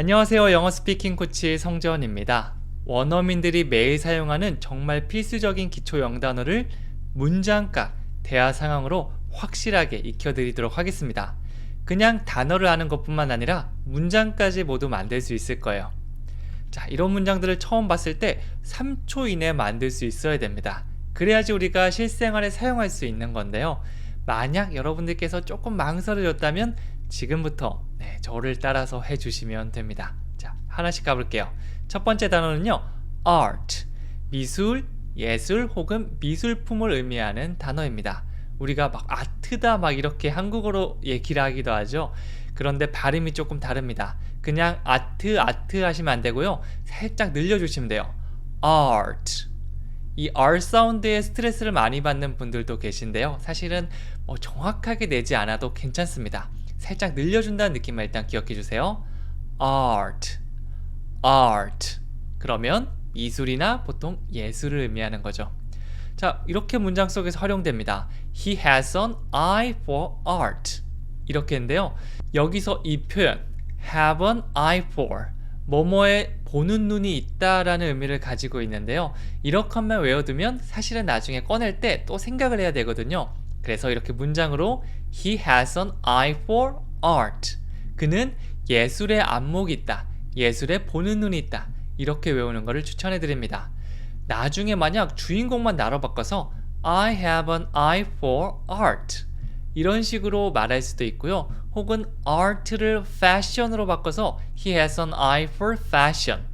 안녕하세요. 영어 스피킹 코치 성재원입니다. 원어민들이 매일 사용하는 정말 필수적인 기초 영단어를 문장과 대화 상황으로 확실하게 익혀드리도록 하겠습니다. 그냥 단어를 아는 것뿐만 아니라 문장까지 모두 만들 수 있을 거예요. 자, 이런 문장들을 처음 봤을 때 3초 이내에 만들 수 있어야 됩니다. 그래야지 우리가 실생활에 사용할 수 있는 건데요. 만약 여러분들께서 조금 망설여졌다면 지금부터 네, 저를 따라서 해주시면 됩니다. 자, 하나씩 가볼게요. 첫 번째 단어는요, art. 미술, 예술 혹은 미술품을 의미하는 단어입니다. 우리가 막 아트다 막 이렇게 한국어로 얘기를 하기도 하죠. 그런데 발음이 조금 다릅니다. 그냥 아트, 아트 하시면 안 되고요. 살짝 늘려주시면 돼요. art. 이 R 사운드에 스트레스를 많이 받는 분들도 계신데요. 사실은 뭐 정확하게 내지 않아도 괜찮습니다. 살짝 늘려준다는 느낌만 일단 기억해 주세요. art, art. 그러면 미술이나 보통 예술을 의미하는 거죠. 자, 이렇게 문장 속에서 활용됩니다. He has an eye for art. 이렇게 했는데요. 여기서 이 표현 have an eye for 뭐뭐에 보는 눈이 있다라는 의미를 가지고 있는데요. 이렇게 한번 외워두면 사실은 나중에 꺼낼 때 또 생각을 해야 되거든요. 그래서 이렇게 문장으로 He has an eye for art. 그는 예술의 안목이 있다. 예술에 보는 눈이 있다. 이렇게 외우는 것을 추천해 드립니다. 나중에 만약 주인공만 나로 바꿔서 I have an eye for art. 이런 식으로 말할 수도 있고요. 혹은 art를 fashion으로 바꿔서 he has an eye for fashion.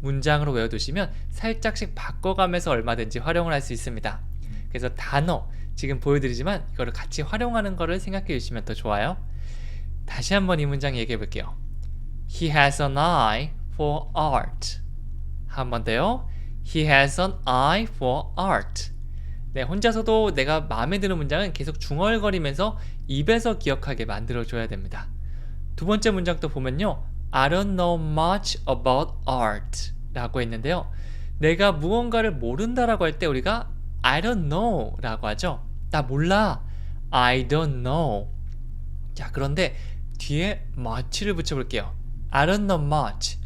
문장으로 외워두시면 살짝씩 바꿔가면서 얼마든지 활용을 할 수 있습니다. 그래서 단어 지금 보여드리지만 이거를 같이 활용하는 거를 생각해 주시면 더 좋아요. 다시 한번 이 문장 얘기해 볼게요. He has an eye for art. 한 번 더요. He has an eye for art. 네, 혼자서도 내가 마음에 드는 문장은 계속 중얼거리면서 입에서 기억하게 만들어 줘야 됩니다. 두 번째 문장도 보면요. I don't know much about art 라고 했는데요. 내가 무언가를 모른다라고 할 때 우리가 I don't know 라고 하죠. 나 몰라. I don't know. 자, 그런데 뒤에 much를 붙여볼게요. I don't know much.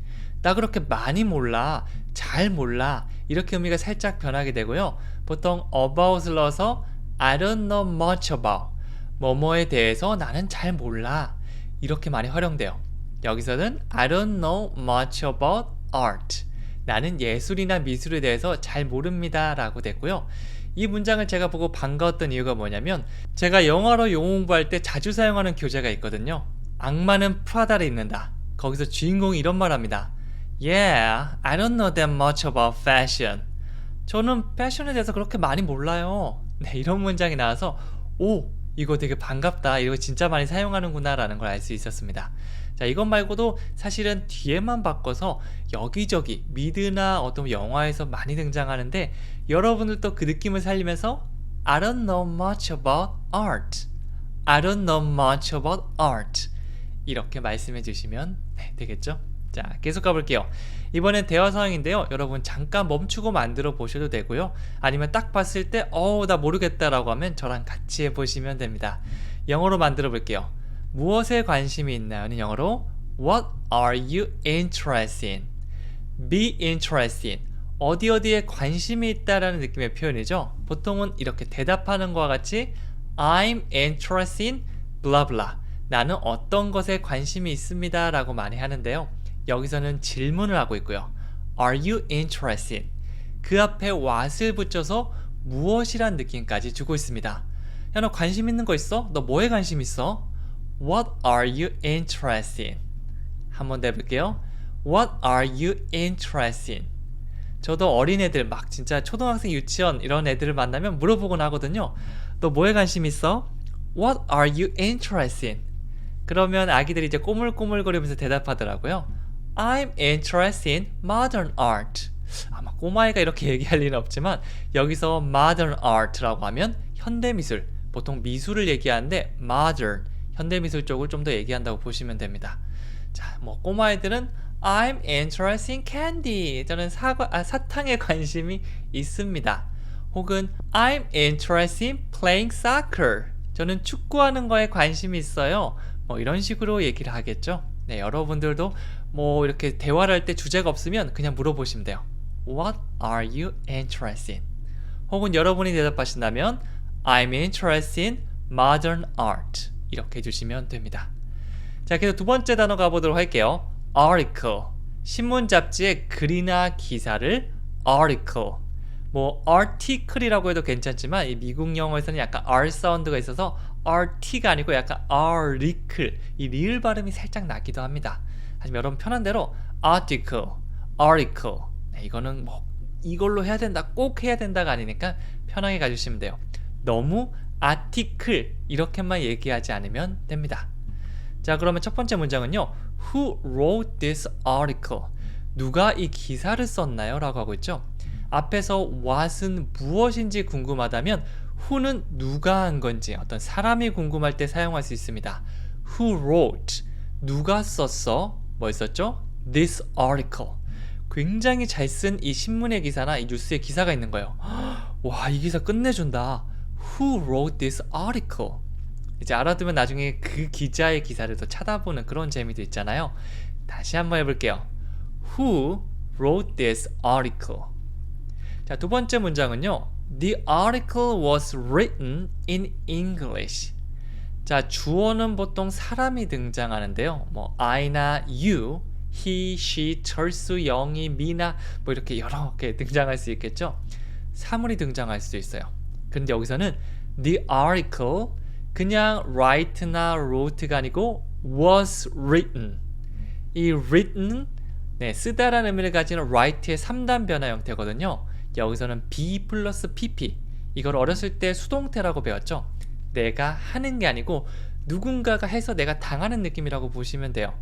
나 그렇게 많이 몰라. 잘 몰라. 이렇게 의미가 살짝 변하게 되고요. 보통 about을 넣어서 I don't know much about. 뭐뭐에 대해서 나는 잘 몰라. 이렇게 많이 활용돼요. 여기서는 I don't know much about art. 나는 예술이나 미술에 대해서 잘 모릅니다. 라고 됐고요. 이 문장을 제가 보고 반가웠던 이유가 뭐냐면 제가 영어로 용어 공부할 때 자주 사용하는 교재가 있거든요. 악마는 프라다를 입는다. 거기서 주인공이 이런 말 합니다. Yeah, I don't know that much about fashion. 저는 패션에 대해서 그렇게 많이 몰라요. 네, 이런 문장이 나와서 오, 이거 되게 반갑다. 이거 진짜 많이 사용하는구나 라는 걸 알 수 있었습니다. 자, 이것 말고도 사실은 뒤에만 바꿔서 여기저기 미드나 어떤 영화에서 많이 등장하는데 여러분들도 그 느낌을 살리면서 I don't know much about art. I don't know much about art. 이렇게 말씀해 주시면 네, 되겠죠? 자, 계속 가볼게요. 이번엔 대화 상황인데요. 여러분 잠깐 멈추고 만들어 보셔도 되고요. 아니면 딱 봤을 때, 어우, 나 모르겠다라고 하면 저랑 같이 해보시면 됩니다. 영어로 만들어 볼게요. 무엇에 관심이 있나요?는 영어로 What are you interested in? Be interested in. 어디 어디에 관심이 있다라는 느낌의 표현이죠. 보통은 이렇게 대답하는 것과 같이 I'm interested in blah blah. 나는 어떤 것에 관심이 있습니다. 라고 많이 하는데요. 여기서는 질문을 하고 있고요. Are you interested? 그 앞에 what을 붙여서 무엇이란 느낌까지 주고 있습니다. 야, 너 관심 있는 거 있어? 너 뭐에 관심 있어? What are you interested in? 한번 더 해볼게요. What are you interested in? 저도 어린애들 막 진짜 초등학생 유치원 이런 애들을 만나면 물어보곤 하거든요. 너 뭐에 관심 있어? What are you interested in? 그러면 아기들이 이제 꼬물꼬물거리면서 대답하더라고요. I'm interested in modern art. 아마 꼬마애가 이렇게 얘기할 리는 없지만 여기서 modern art라고 하면 현대 미술, 보통 미술을 얘기하는데 modern, 현대미술 쪽을 좀 더 얘기한다고 보시면 됩니다. 자, 뭐 꼬마애들은 I'm interested in candy. 저는 사과, 아, 사탕에 관심이 있습니다. 혹은 I'm interested in playing soccer. 저는 축구하는 거에 관심이 있어요. 뭐 이런 식으로 얘기를 하겠죠. 네, 여러분들도 뭐 이렇게 대화를 할 때 주제가 없으면 그냥 물어보시면 돼요. What are you interested in? 혹은 여러분이 대답하신다면 I'm interested in modern art. 이렇게 해주시면 됩니다. 자, 그래서 두 번째 단어 가보도록 할게요. article. 신문 잡지의 글이나 기사를 article. 뭐 article이라고 해도 괜찮지만 이 미국 영어에서는 약간 r 사운드가 있어서 rt가 아니고 약간 article 이 리을 발음이 살짝 나기도 합니다. 하지만 여러분 편한 대로 article, article 네, 이거는 뭐 이걸로 해야 된다, 꼭 해야 된다가 아니니까 편하게 가주시면 돼요. 너무 article 이렇게만 얘기하지 않으면 됩니다. 자, 그러면 첫 번째 문장은요. Who wrote this article? 누가 이 기사를 썼나요? 라고 하고 있죠. 앞에서 what은 무엇인지 궁금하다면 who는 누가 한 건지 어떤 사람이 궁금할 때 사용할 수 있습니다. Who wrote? 누가 썼어? 뭐 있었죠? This article. 굉장히 잘 쓴 이 신문의 기사나 이 뉴스의 기사가 있는 거예요. 와, 이 기사 끝내준다. Who wrote this article? 이제 알아두면 나중에 그 기자의 기사를 더 찾아보는 그런 재미도 있잖아요. 다시 한번 해볼게요. Who wrote this article? 자, 두 번째 문장은요. The article was written in English. 자, 주어는 보통 사람이 등장하는데요. 뭐 I나 you, he, she, 철수, 영희, 미나 뭐 이렇게 여러 개 등장할 수 있겠죠. 사물이 등장할 수 있어요. 근데 여기서는 the article 그냥 write나 wrote가 아니고 was written. 이 written 네, 쓰다라는 의미를 가지는 write의 3단 변화 형태거든요. 여기서는 be 플러스 pp 이걸 어렸을 때 수동태라고 배웠죠. 내가 하는 게 아니고 누군가가 해서 내가 당하는 느낌이라고 보시면 돼요.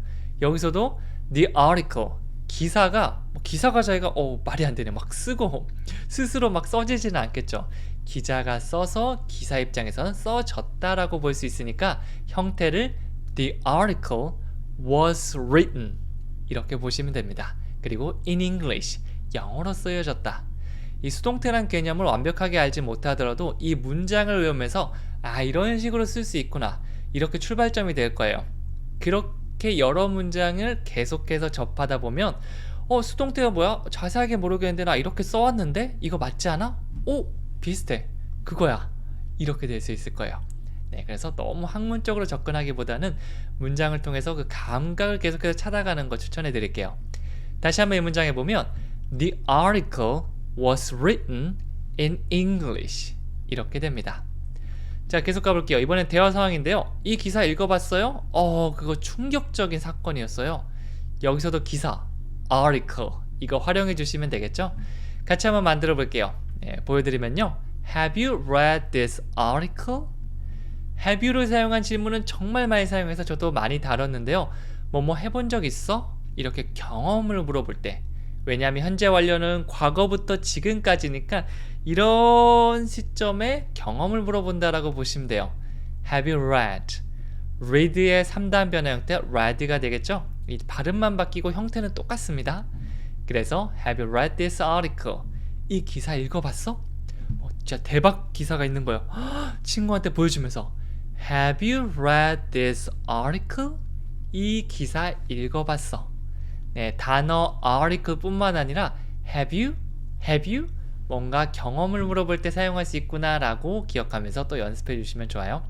여기서도 the article 기사가 뭐 기사가 자기가 어 말이 안 되네 막 쓰고 스스로 막 써지지는 않겠죠. 기자가 써서 기사 입장에서는 써졌다라고 볼 수 있으니까 형태를 the article was written 이렇게 보시면 됩니다. 그리고 in English 영어로 쓰여졌다. 이 수동태란 개념을 완벽하게 알지 못하더라도 이 문장을 외우면서 아 이런 식으로 쓸 수 있구나 이렇게 출발점이 될 거예요. 그렇게 여러 문장을 계속해서 접하다 보면 어 수동태가 뭐야 자세하게 모르겠는데 나 이렇게 써왔는데 이거 맞지 않아? 오 비슷해 그거야 이렇게 될 수 있을 거예요. 네, 그래서 너무 학문적으로 접근하기보다는 문장을 통해서 그 감각을 계속해서 찾아가는 거 추천해 드릴게요. 다시 한번 이 문장에 보면 The article was written in English 이렇게 됩니다. 자 계속 가볼게요. 이번엔 대화 상황인데요. 이 기사 읽어봤어요? 어 그거 충격적인 사건이었어요. 여기서도 기사 article 이거 활용해 주시면 되겠죠? 같이 한번 만들어 볼게요. 네, 보여드리면요. Have you read this article? Have you를 사용한 질문은 정말 많이 사용해서 저도 많이 다뤘는데요. 뭐뭐 해본 적 있어? 이렇게 경험을 물어볼 때 왜냐하면 현재 완료는 과거부터 지금까지니까 이런 시점에 경험을 물어본다라고 보시면 돼요. Have you read? read의 3단 변화 형태 read가 되겠죠? 이 발음만 바뀌고 형태는 똑같습니다. 그래서 Have you read this article? 이 기사 읽어봤어? 뭐 진짜 대박 기사가 있는 거예요. 친구한테 보여주면서 Have you read this article? 이 기사 읽어봤어. 네, 단어 article뿐만 아니라 have you, have you 뭔가 경험을 물어볼 때 사용할 수 있구나라고 기억하면서 또 연습해 주시면 좋아요.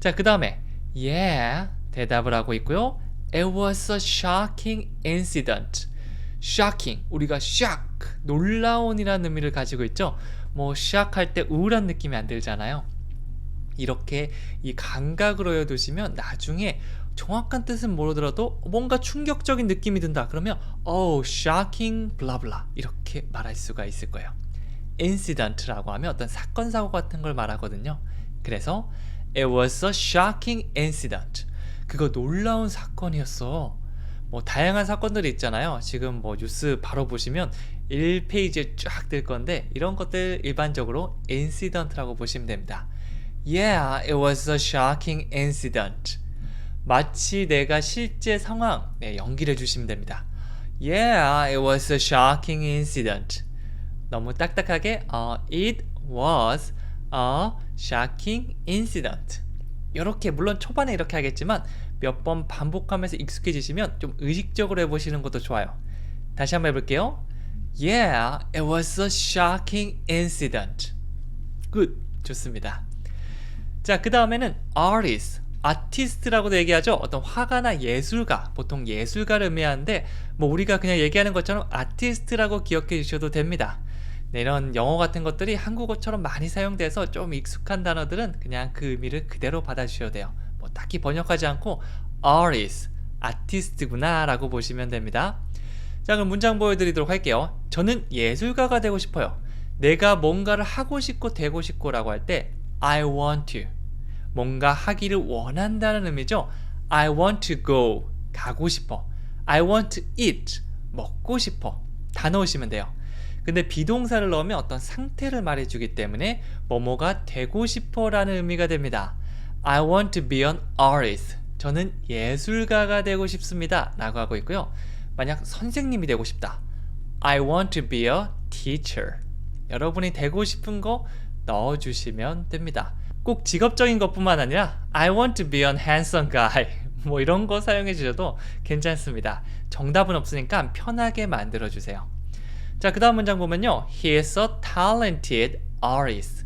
자, 그 다음에 yeah 대답을 하고 있고요. It was a shocking incident. shocking 우리가 shock 놀라운이라는 의미를 가지고 있죠. 뭐 shock 할 때 우울한 느낌이 안 들잖아요. 이렇게 이 감각으로 외워두시면 나중에 정확한 뜻은 모르더라도 뭔가 충격적인 느낌이 든다. 그러면 oh shocking blah blah 이렇게 말할 수가 있을 거예요. incident라고 하면 어떤 사건 사고 같은 걸 말하거든요. 그래서 it was a shocking incident. 그거 놀라운 사건이었어. 뭐 다양한 사건들이 있잖아요. 지금 뭐 뉴스 바로 보시면 1페이지에 쫙 뜰 건데 이런 것들 일반적으로 incident라고 보시면 됩니다. Yeah, it was a shocking incident. 마치 내가 실제 상황 네, 연기를 해주시면 됩니다. Yeah, it was a shocking incident. 너무 딱딱하게 uh, It was a shocking incident. 이렇게 물론 초반에 이렇게 하겠지만 몇 번 반복하면서 익숙해지시면 좀 의식적으로 해보시는 것도 좋아요. 다시 한번 해볼게요. Yeah, it was a shocking incident. 굿, 좋습니다. 자, 그 다음에는 artist, 아티스트라고도 얘기하죠. 어떤 화가나 예술가, 보통 예술가를 의미하는데 뭐 우리가 그냥 얘기하는 것처럼 아티스트라고 기억해 주셔도 됩니다. 네, 이런 영어 같은 것들이 한국어처럼 많이 사용돼서 좀 익숙한 단어들은 그냥 그 의미를 그대로 받아주셔도 돼요. 뭐 딱히 번역하지 않고 artist, 아티스트구나 라고 보시면 됩니다. 자 그럼 문장 보여드리도록 할게요. 저는 예술가가 되고 싶어요. 내가 뭔가를 하고 싶고 되고 싶고 라고 할 때 I want to 뭔가 하기를 원한다는 의미죠. I want to go 가고 싶어. I want to eat 먹고 싶어. 다 넣으시면 돼요. 근데 비동사를 넣으면 어떤 상태를 말해주기 때문에 뭐뭐가 되고 싶어 라는 의미가 됩니다. I want to be an artist. 저는 예술가가 되고 싶습니다. 라고 하고 있고요. 만약 선생님이 되고 싶다. I want to be a teacher. 여러분이 되고 싶은 거 넣어주시면 됩니다. 꼭 직업적인 것뿐만 아니라 I want to be an handsome guy. 뭐 이런 거 사용해 주셔도 괜찮습니다. 정답은 없으니까 편하게 만들어 주세요. 자, 그 다음 문장 보면요. He is a talented artist.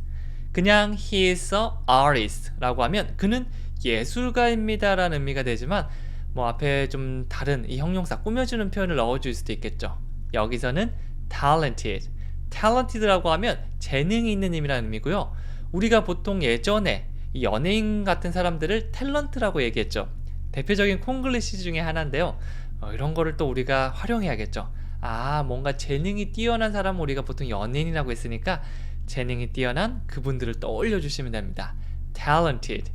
그냥 he is a artist 라고 하면 그는 예술가입니다 라는 의미가 되지만 뭐 앞에 좀 다른 이 형용사 꾸며주는 표현을 넣어줄 수도 있겠죠. 여기서는 talented. talented라고 하면 재능이 있는 힘이라는 의미고요. 우리가 보통 예전에 이 연예인 같은 사람들을 탤런트라고 얘기했죠. 대표적인 콩글리시 중에 하나인데요. 어, 이런 거를 또 우리가 활용해야겠죠. 아, 뭔가 재능이 뛰어난 사람을 우리가 보통 연예인이라고 했으니까 재능이 뛰어난 그분들을 떠올려 주시면 됩니다. talented.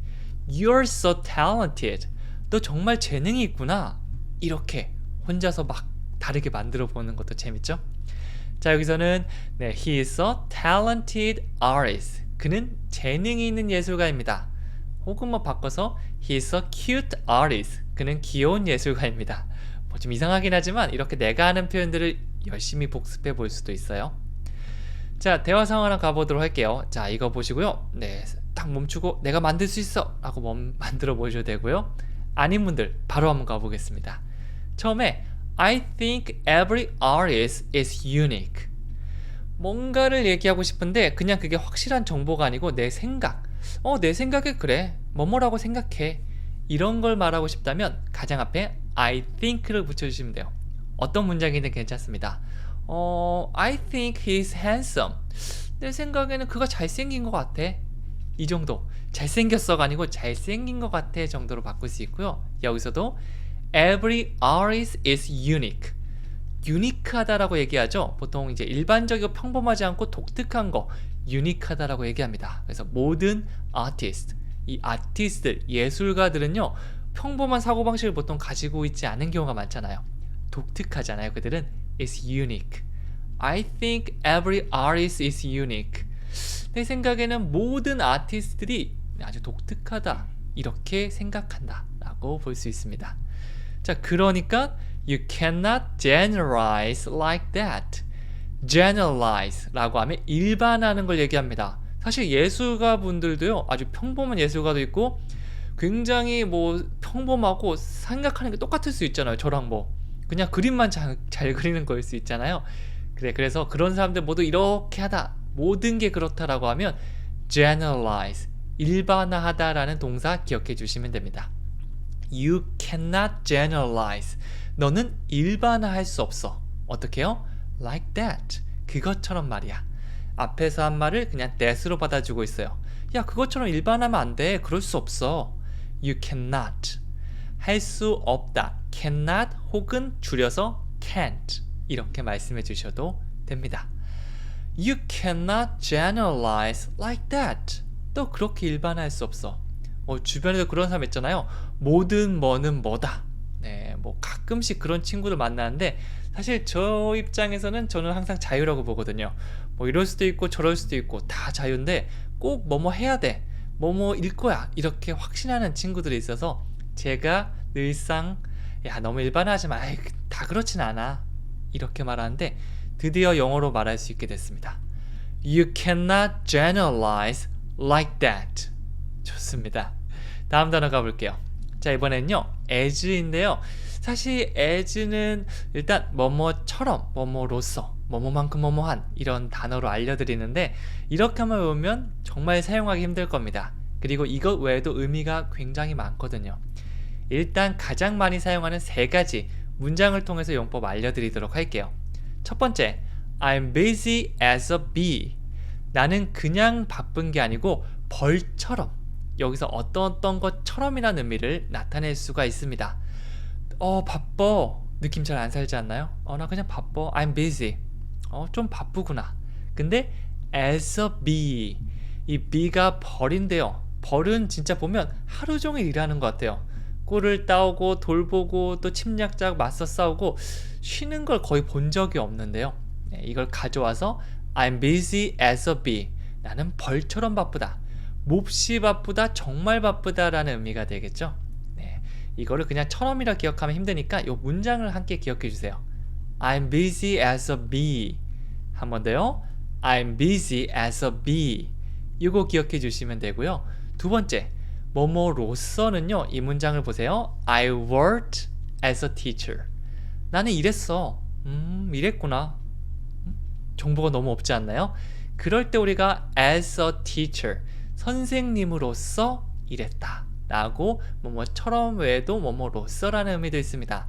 You're so talented. 너 정말 재능이 있구나. 이렇게 혼자서 막 다르게 만들어 보는 것도 재밌죠? 자, 여기서는 네, he is a talented artist. 그는 재능이 있는 예술가입니다. 혹은 뭐 바꿔서 he is a cute artist. 그는 귀여운 예술가입니다. 뭐 좀 이상하긴 하지만 이렇게 내가 하는 표현들을 열심히 복습해 볼 수도 있어요. 자, 대화 상황 하나 가보도록 할게요. 자, 이거 보시고요. 네, 딱 멈추고 내가 만들 수 있어! 라고 멈, 만들어 보셔도 되고요. 아닌 분들 바로 한번 가보겠습니다. 처음에 I think every artist is unique. 뭔가를 얘기하고 싶은데 그냥 그게 확실한 정보가 아니고 내 생각. 어, 내 생각에 그래. 뭐뭐라고 생각해. 이런 걸 말하고 싶다면 가장 앞에 I think를 붙여주시면 돼요. 어떤 문장이든 괜찮습니다. 어, I think he's handsome. 내 생각에는 그가 잘생긴 것 같아. 이 정도. 잘생겼어가 아니고 잘생긴 것 같아 정도로 바꿀 수 있고요. 여기서도 every artist is unique. 유니크하다라고 얘기하죠. 보통 이제 일반적이고 평범하지 않고 독특한 거 유니크하다라고 얘기합니다. 그래서 모든 아티스트, 이 아티스트 예술가들은요 평범한 사고방식을 보통 가지고 있지 않은 경우가 많잖아요. 독특하잖아요. 그들은 is unique. I think every artist is unique. 내 생각에는 모든 아티스트들이 아주 독특하다. 이렇게 생각한다. 라고 볼 수 있습니다. 자, 그러니까 you cannot generalize like that. generalize 라고 하면 일반하는 걸 얘기합니다. 사실 예술가 분들도요, 아주 평범한 예술가도 있고, 굉장히 뭐 평범하고 생각하는 게 똑같을 수 있잖아요. 저랑 뭐. 그냥 그림만 잘, 잘 그리는 거일 수 있잖아요. 그래, 그래서 그런 사람들 모두 이렇게 하다. 모든 게 그렇다라고 하면 generalize, 일반화하다라는 동사 기억해 주시면 됩니다. You cannot generalize. 너는 일반화할 수 없어. 어떻게요? Like that. 그것처럼 말이야. 앞에서 한 말을 그냥 that으로 받아주고 있어요. 야, 그것처럼 일반하면 안 돼. 그럴 수 없어. You cannot. 할 수 없다. cannot 혹은 줄여서 can't. 이렇게 말씀해 주셔도 됩니다. You cannot generalize like that. 또 그렇게 일반화할 수 없어. 뭐 주변에도 그런 사람 있잖아요. 모든 뭐는 뭐다. 네, 뭐 가끔씩 그런 친구들 만나는데 사실 저 입장에서는 저는 항상 자유라고 보거든요. 뭐 이럴 수도 있고 저럴 수도 있고 다 자유인데 꼭 뭐뭐 해야 돼. 뭐뭐 일 거야. 이렇게 확신하는 친구들이 있어서 제가 늘상 야 너무 일반화하지 마. 아이, 다 그렇진 않아. 이렇게 말하는데 드디어 영어로 말할 수 있게 됐습니다. You cannot generalize like that. 좋습니다. 다음 단어 가볼게요. 자, 이번엔요. as인데요. 사실 as는 일단 뭐뭐처럼, 뭐뭐로서, 뭐뭐만큼 뭐뭐한 이런 단어로 알려드리는데 이렇게만 외우면 정말 사용하기 힘들 겁니다. 그리고 이것 외에도 의미가 굉장히 많거든요. 일단 가장 많이 사용하는 세 가지 문장을 통해서 용법 알려드리도록 할게요. 첫 번째, I'm busy as a bee. 나는 그냥 바쁜 게 아니고 벌처럼 여기서 어떤 어떤 것처럼이라는 의미를 나타낼 수가 있습니다. 어 바빠. 느낌 잘 안 살지 않나요? 어 나 그냥 바빠. I'm busy. 어 좀 바쁘구나. 근데 as a bee 이 bee가 벌인데요. 벌은 진짜 보면 하루 종일 일하는 것 같아요. 꿀을 따오고 돌보고 또 침략자하고 맞서 싸우고 쉬는 걸 거의 본 적이 없는데요. 네, 이걸 가져와서 I'm busy as a bee. 나는 벌처럼 바쁘다 몹시 바쁘다 정말 바쁘다라는 의미가 되겠죠? 네, 이거를 그냥 처럼이라 기억하면 힘드니까 이 문장을 함께 기억해 주세요. I'm busy as a bee. 한 번 더요. I'm busy as a bee. 이거 기억해 주시면 되고요. 두 번째 뭐뭐로서는요 이 문장을 보세요. I worked as a teacher. 나는 일했어. 음 일했구나. 음, 정보가 너무 없지 않나요? 그럴 때 우리가 as a teacher 선생님으로서 일했다 라고 뭐뭐처럼 외에도 뭐뭐로서라는 의미도 있습니다.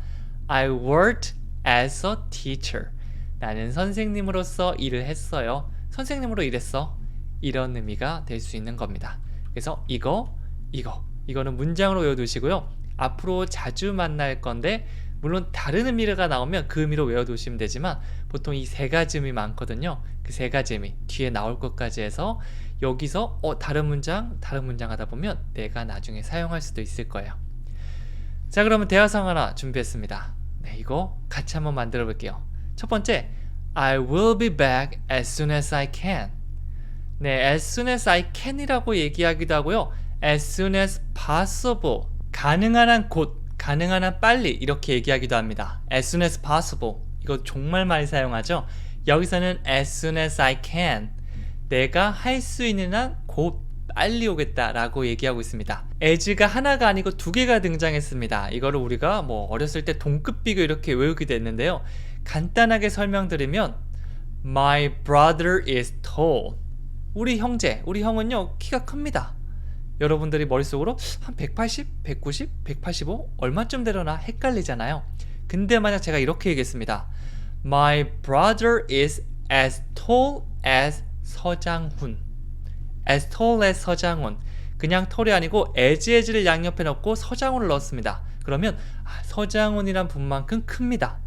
I worked as a teacher. 나는 선생님으로서 일을 했어요. 선생님으로 일했어. 이런 의미가 될 수 있는 겁니다. 그래서 이거 이거 이거는 문장으로 외워두시고요. 앞으로 자주 만날 건데 물론 다른 의미가 나오면 그 의미로 외워두시면 되지만 보통 이 세 가지 의미 많거든요. 그 세 가지 의미 뒤에 나올 것까지 해서 여기서 어 다른 문장 다른 문장 하다 보면 내가 나중에 사용할 수도 있을 거예요. 자 그러면 대화상 하나 준비했습니다. 네 이거 같이 한번 만들어 볼게요. 첫 번째 I will be back as soon as I can. 네 as soon as I can이라고 얘기하기도 하고요. As soon as possible. 가능한 한 곧 가능한 한 빨리 이렇게 얘기하기도 합니다. As soon as possible. 이거 정말 많이 사용하죠? 여기서는 as soon as I can 내가 할 수 있는 한 곧 빨리 오겠다 라고 얘기하고 있습니다. as가 하나가 아니고 두 개가 등장했습니다. 이거를 우리가 뭐 어렸을 때 동급 비교 이렇게 외우기도 했는데요. 간단하게 설명드리면 My brother is tall. 우리 형제, 우리 형은요 키가 큽니다. 여러분들이 머릿속으로 한 180, 190, 185 얼마쯤 되려나 헷갈리잖아요. 근데 만약 제가 이렇게 얘기했습니다. My brother is as tall as 서장훈. as 서장훈. 그냥 톨이 아니고 as를 양옆에 넣고 서장훈을 넣었습니다. 그러면 아, 서장훈이란 분만큼 큽니다.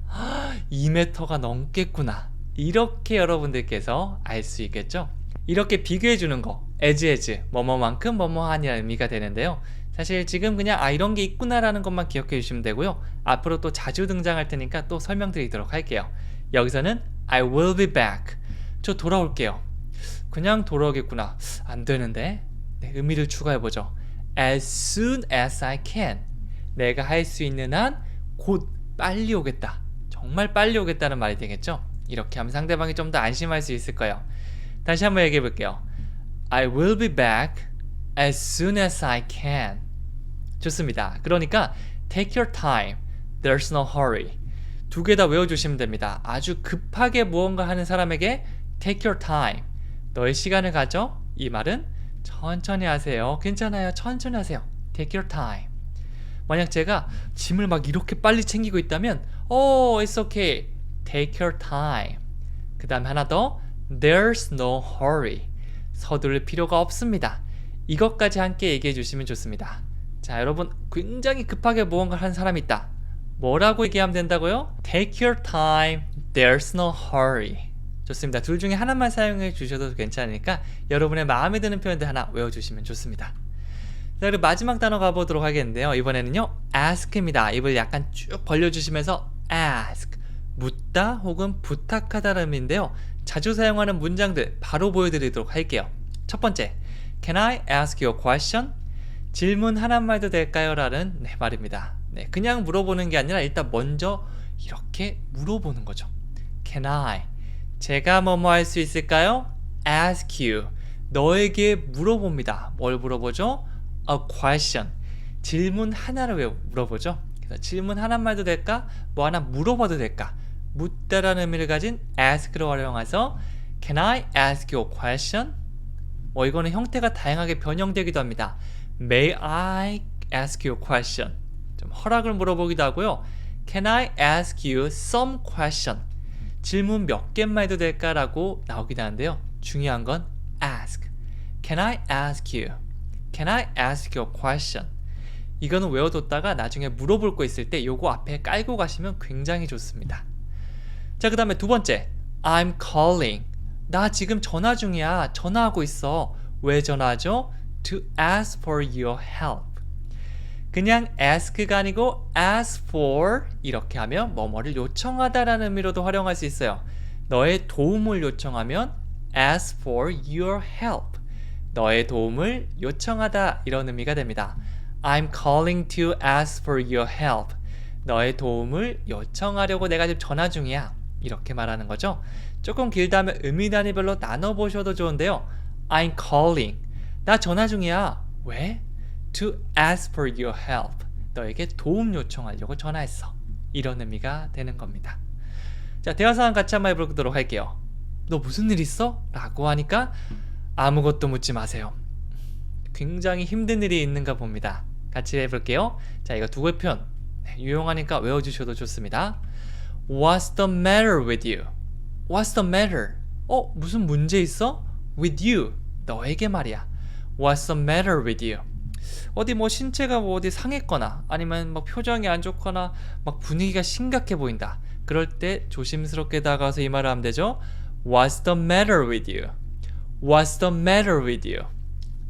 2m가 넘겠구나. 이렇게 여러분들께서 알 수 있겠죠? 이렇게 비교해 주는 거. as 뭐뭐만큼 뭐뭐하니라는 의미가 되는데요. 사실 지금 그냥 아 이런 게 있구나라는 것만 기억해 주시면 되고요. 앞으로 또 자주 등장할 테니까 또 설명드리도록 할게요. 여기서는 I will be back. 저 돌아올게요 그냥 돌아오겠구나. 안 되는데. 네, 의미를 추가해 보죠. As soon as I can. 내가 할 수 있는 한 곧 빨리 오겠다. 정말 빨리 오겠다는 말이 되겠죠? 이렇게 하면 상대방이 좀 더 안심할 수 있을 거예요. 다시 한번 얘기해 볼게요. I will be back as soon as I can. 좋습니다. 그러니까 take your time. There's no hurry. 두 개 다 외워주시면 됩니다. 아주 급하게 무언가 하는 사람에게 take your time 너의 시간을 가져? 이 말은 천천히 하세요. 괜찮아요. 천천히 하세요. Take your time. 만약 제가 짐을 막 이렇게 빨리 챙기고 있다면 oh it's okay. Take your time. 그 다음 하나 더. There's no hurry. 서두를 필요가 없습니다. 이것까지 함께 얘기해 주시면 좋습니다. 자 여러분 굉장히 급하게 무언가를 한 사람이 있다. 뭐라고 얘기하면 된다고요? take your time. There's no hurry 좋습니다. 둘 중에 하나만 사용해 주셔도 괜찮으니까 여러분의 마음에 드는 표현들 하나 외워주시면 좋습니다. 자, 그리고 마지막 단어 가보도록 하겠는데요. 이번에는요, ask입니다. 입을 약간 쭉 벌려주시면서 ask, 묻다 혹은 부탁하다는 의미인데요. 자주 사용하는 문장들 바로 보여드리도록 할게요. 첫 번째, Can I ask you a question? 질문 하나만 도 될까요? 라는 네, 말입니다. 네, 그냥 물어보는 게 아니라 일단 먼저 이렇게 물어보는 거죠. Can I? 제가 뭐뭐 할 수 있을까요? ask you. 너에게 물어봅니다. 뭘 물어보죠? a question. 질문 하나를 왜 물어보죠? 그래서 질문 하나만 해도 될까? 뭐 하나 물어봐도 될까? 묻다라는 의미를 가진 ask를 활용해서 Can I ask you a question? 뭐 이거는 형태가 다양하게 변형되기도 합니다. May I ask you a question? 좀 허락을 물어보기도 하고요. Can I ask you some question? 질문 몇 개만 해도 될까라고 나오기도 하는데요. 중요한 건 ask. Can I ask you? Can I ask you a question? 이거는 외워뒀다가 나중에 물어볼 거 있을 때 요거 앞에 깔고 가시면 굉장히 좋습니다. 자, 그 다음에 두 번째. I'm calling. 나 지금 전화 중이야. 전화하고 있어. 왜 전화하죠? To ask for your help. 그냥 ask가 아니고 ask for 이렇게 하면 뭐뭐를 요청하다라는 의미로도 활용할 수 있어요. 너의 도움을 요청하면 ask for your help. 너의 도움을 요청하다 이런 의미가 됩니다. I'm calling to ask for your help. 너의 도움을 요청하려고 내가 지금 전화 중이야. 이렇게 말하는 거죠. 조금 길다면 의미 단위별로 나눠 보셔도 좋은데요. I'm calling. 나 전화 중이야. 왜? To ask for your help. 너에게 도움 요청하려고 전화했어. 이런 의미가 되는 겁니다. 자, 대화 상황 같이 한번 해보도록 할게요. 너 무슨 일 있어? 라고 하니까 아무것도 묻지 마세요. 굉장히 힘든 일이 있는가 봅니다. 같이 해볼게요. 자, 이거 두개 표현 네, 유용하니까 외워주셔도 좋습니다. What's the matter with you? What's the matter? 어, 무슨 문제 있어? With you. 너에게 말이야. What's the matter with you? 어디 뭐 신체가 뭐 어디 상했거나 아니면 막 표정이 안 좋거나 막 분위기가 심각해 보인다. 그럴 때 조심스럽게 다가가서 이 말을 하면 되죠. What's the matter with you? What's the matter with you?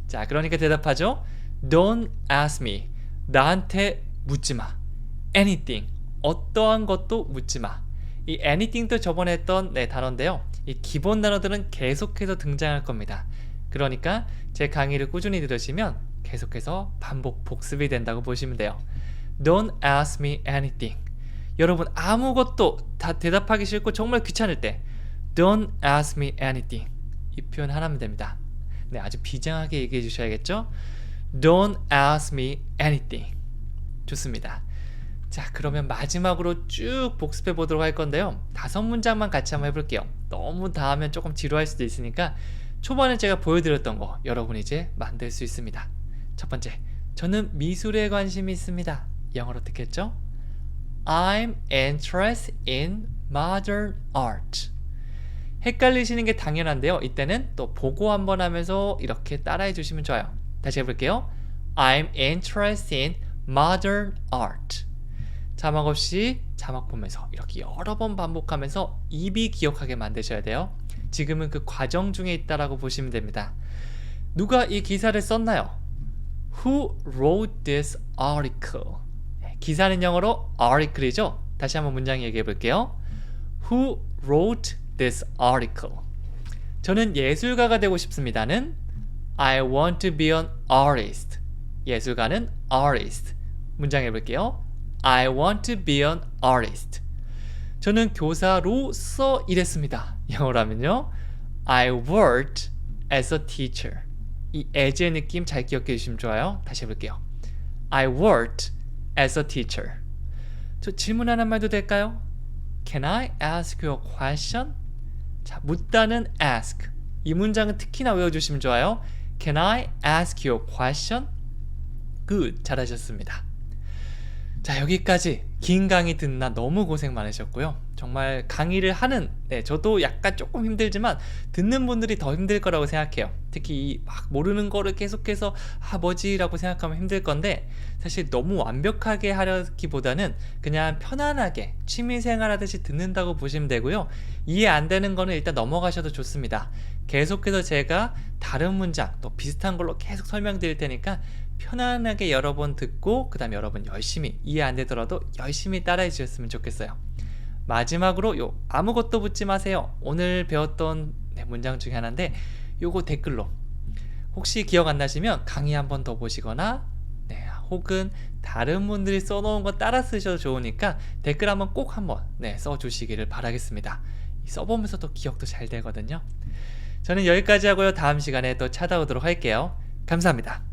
자, 그러니까 대답하죠. Don't ask me. 나한테 묻지 마. Anything. 어떠한 것도 묻지 마. 이 anything도 저번에 했던 네, 단어인데요. 이 기본 단어들은 계속해서 등장할 겁니다. 그러니까 제 강의를 꾸준히 들으시면 계속해서 반복 복습이 된다고 보시면 돼요. Don't ask me anything. 여러분 아무것도 다 대답하기 싫고 정말 귀찮을 때 Don't ask me anything. 이 표현 하나면 됩니다. 네, 아주 비장하게 얘기해 주셔야겠죠? Don't ask me anything. 좋습니다. 자, 그러면 마지막으로 쭉 복습해 보도록 할 건데요. 다섯 문장만 같이 한번 해볼게요. 너무 다 하면 조금 지루할 수도 있으니까 초반에 제가 보여드렸던 거 여러분 이제 만들 수 있습니다. 첫 번째, 저는 미술에 관심이 있습니다. 영어로 했죠? I'm interested in modern art. 헷갈리시는 게 당연한데요. 이때는 또 보고 한번 하면서 이렇게 따라해 주시면 좋아요. 다시 해볼게요. I'm interested in modern art. 자막 없이 자막 보면서 이렇게 여러 번 반복하면서 입이 기억하게 만드셔야 돼요. 지금은 그 과정 중에 있다라고 보시면 됩니다. 누가 이 기사를 썼나요? Who wrote this article? 네, 기사는 영어로 article이죠. 다시 한번 문장 얘기해 볼게요. Who wrote this article? 저는 예술가가 되고 싶습니다는 I want to be an artist. 예술가는 artist. 문장 해볼게요. I want to be an artist. 저는 교사로서 일했습니다. 영어로 하면요. I worked as a teacher. 이 as의 느낌 잘 기억해 주시면 좋아요. 다시 해볼게요. I worked as a teacher. 저 질문 하나만 해도 될까요? Can I ask you a question? 자, 묻다는 ask. 이 문장은 특히나 외워주시면 좋아요. Can I ask you a question? Good. 잘하셨습니다. 자, 여기까지 긴 강의 듣나 너무 고생 많으셨고요. 정말 강의를 하는, 네, 저도 약간 조금 힘들지만 듣는 분들이 더 힘들 거라고 생각해요. 특히 막 모르는 거를 계속해서 아, 뭐지라고 생각하면 힘들 건데 사실 너무 완벽하게 하려기보다는 그냥 편안하게 취미 생활 하듯이 듣는다고 보시면 되고요. 이해 안 되는 거는 일단 넘어가셔도 좋습니다. 계속해서 제가 다른 문장 또 비슷한 걸로 계속 설명드릴 테니까 편안하게 여러 번 듣고 그 다음에 여러분 열심히 이해 안 되더라도 열심히 따라해 주셨으면 좋겠어요. 마지막으로 요 아무것도 묻지 마세요. 오늘 배웠던 네, 문장 중에 하나인데 요거 댓글로 혹시 기억 안 나시면 강의 한 번 더 보시거나 네, 혹은 다른 분들이 써놓은 거 따라 쓰셔도 좋으니까 댓글 한번 꼭 한번 네, 써주시기를 바라겠습니다. 써보면서 또 기억도 잘 되거든요. 저는 여기까지 하고요. 다음 시간에 또 찾아오도록 할게요. 감사합니다.